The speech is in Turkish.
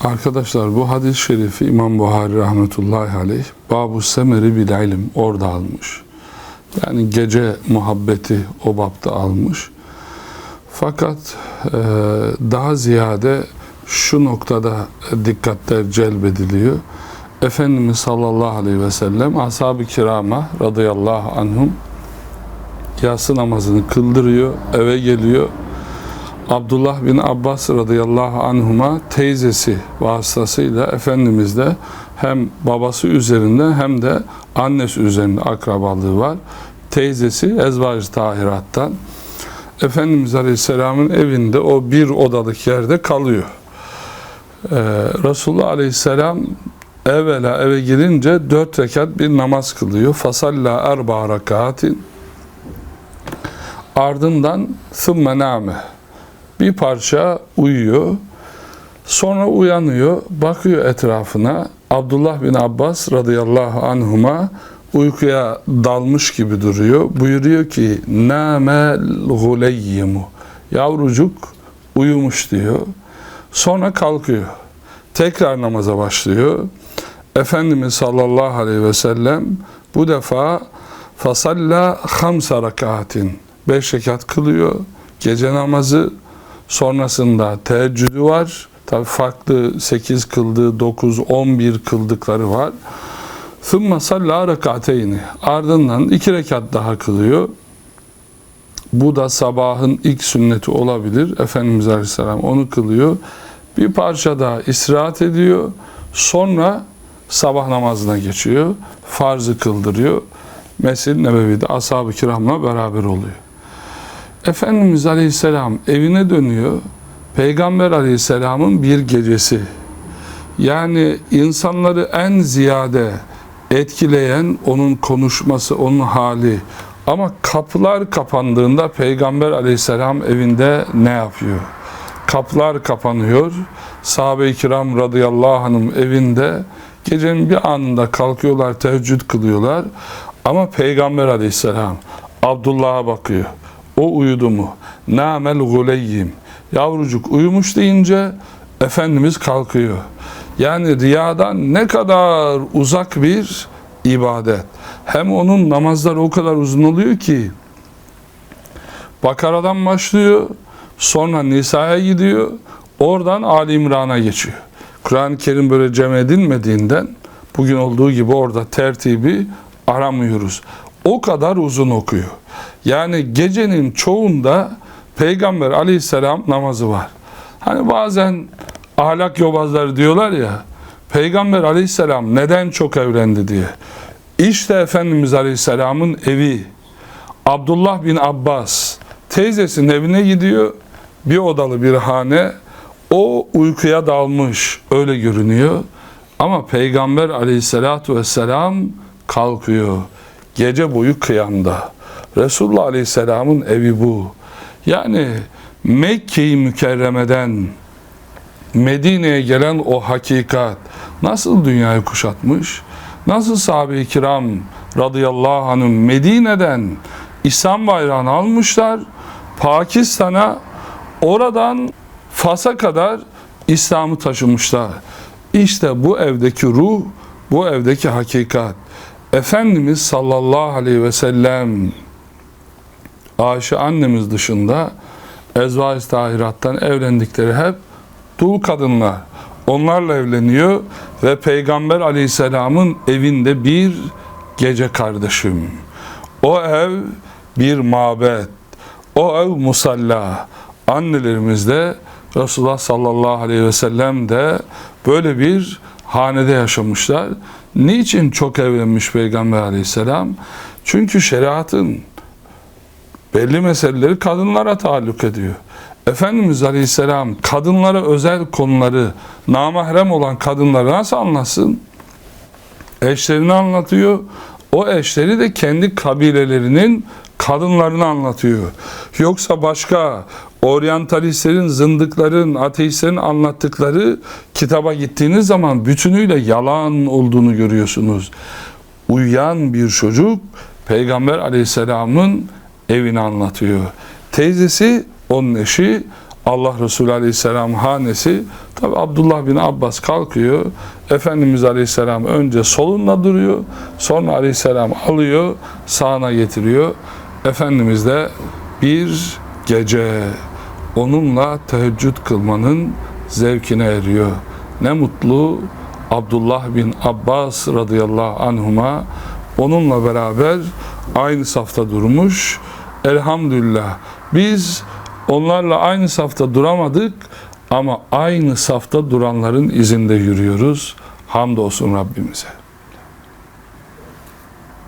Arkadaşlar bu hadis-i şerifi İmam Buhari rahmetullahi aleyh Babu Semeri bil ilim orada almış. Yani gece muhabbeti o bapta almış. Fakat e, daha ziyade şu noktada dikkatler celbediliyor. Efendimiz sallallahu aleyhi ve sellem ashab-ı kirama radıyallahu anhum yatsı namazını kıldırıyor, eve geliyor. Abdullah bin Abbas radıyallahu anhuma teyzesi vasıtasıyla Efendimiz de hem babası üzerinde hem de annesi üzerinde akrabalığı var. Teyzesi Ezvacı Tahirat'tan. Efendimiz Aleyhisselam'ın evinde o bir odalık yerde kalıyor. Ee, Resulullah Aleyhisselam evvela eve girince dört rekat bir namaz kılıyor. Fasalla erba rekatin. Ardından thumma name. Bir parça uyuyor. Sonra uyanıyor, bakıyor etrafına. Abdullah bin Abbas radıyallahu anhuma uykuya dalmış gibi duruyor. Buyuruyor ki namel guleyyimu. Yavrucuk uyumuş diyor. Sonra kalkıyor. Tekrar namaza başlıyor. Efendimiz sallallahu aleyhi ve sellem bu defa fasalla hamsa rakatin. Beş rekat kılıyor. Gece namazı sonrasında teheccüdü var. Tabi farklı 8 kıldığı, 9, 11 kıldıkları var. ثُمَّ salla rekateyni. Ardından iki rekat daha kılıyor. Bu da sabahın ilk sünneti olabilir. Efendimiz Aleyhisselam onu kılıyor. Bir parça daha istirahat ediyor. Sonra sabah namazına geçiyor. Farzı kıldırıyor. Mescid-i Nebevi'de ashab-ı kiramla beraber oluyor. Efendimiz Aleyhisselam evine dönüyor. Peygamber Aleyhisselam'ın bir gecesi. Yani insanları en ziyade etkileyen onun konuşması, onun hali. Ama kapılar kapandığında Peygamber Aleyhisselam evinde ne yapıyor? Kapılar kapanıyor. Sahabe-i kiram radıyallahu anh'ın evinde gecenin bir anında kalkıyorlar, teheccüd kılıyorlar. Ama Peygamber Aleyhisselam Abdullah'a bakıyor. O uyudu mu? Namel guleyyim. Yavrucuk uyumuş deyince Efendimiz kalkıyor. Yani riyadan ne kadar uzak bir ibadet. Hem onun namazları o kadar uzun oluyor ki Bakara'dan başlıyor, sonra Nisa'ya gidiyor, oradan Ali İmran'a geçiyor. Kur'an-ı Kerim böyle cem edilmediğinden bugün olduğu gibi orada tertibi aramıyoruz. O kadar uzun okuyor. Yani gecenin çoğunda Peygamber aleyhisselam namazı var. Hani bazen ahlak yobazları diyorlar ya, Peygamber aleyhisselam neden çok evlendi diye. İşte Efendimiz aleyhisselamın evi, Abdullah bin Abbas, teyzesinin evine gidiyor, bir odalı bir hane, o uykuya dalmış, öyle görünüyor. Ama Peygamber aleyhissalatu vesselam kalkıyor. Gece boyu kıyamda. Resulullah aleyhisselamın evi bu. Yani Mekke-i Mükerreme'den Medine'ye gelen o hakikat nasıl dünyayı kuşatmış? Nasıl sahabe-i kiram radıyallahu anh'ın Medine'den İslam bayrağını almışlar, Pakistan'a oradan Fas'a kadar İslam'ı taşımışlar. İşte bu evdeki ruh, bu evdeki hakikat. Efendimiz sallallahu aleyhi ve sellem Ayşe annemiz dışında ezvaç tahirattan evlendikleri hep dul kadınlar. Onlarla evleniyor ve Peygamber aleyhisselamın evinde bir gece kardeşim. O ev bir mabet. O ev musalla. Annelerimiz de Resulullah sallallahu aleyhi ve sellem de böyle bir hanede yaşamışlar. Niçin çok evlenmiş Peygamber aleyhisselam? Çünkü şeriatın belli meseleleri kadınlara taalluk ediyor. Efendimiz Aleyhisselam kadınlara özel konuları, namahrem olan kadınları nasıl anlasın? Eşlerini anlatıyor. O eşleri de kendi kabilelerinin kadınlarını anlatıyor. Yoksa başka oryantalistlerin, zındıkların, ateistlerin anlattıkları kitaba gittiğiniz zaman bütünüyle yalan olduğunu görüyorsunuz. Uyuyan bir çocuk Peygamber Aleyhisselam'ın evini anlatıyor. Teyzesi onun eşi Allah Resulü Aleyhisselam hanesi tabi Abdullah bin Abbas kalkıyor. Efendimiz Aleyhisselam önce solunla duruyor. Sonra Aleyhisselam alıyor sağına getiriyor. Efendimiz de bir gece onunla teheccüd kılmanın zevkine eriyor. Ne mutlu Abdullah bin Abbas radıyallahu anhuma onunla beraber aynı safta durmuş. Elhamdülillah biz onlarla aynı safta duramadık ama aynı safta duranların izinde yürüyoruz. Hamdolsun Rabbimize.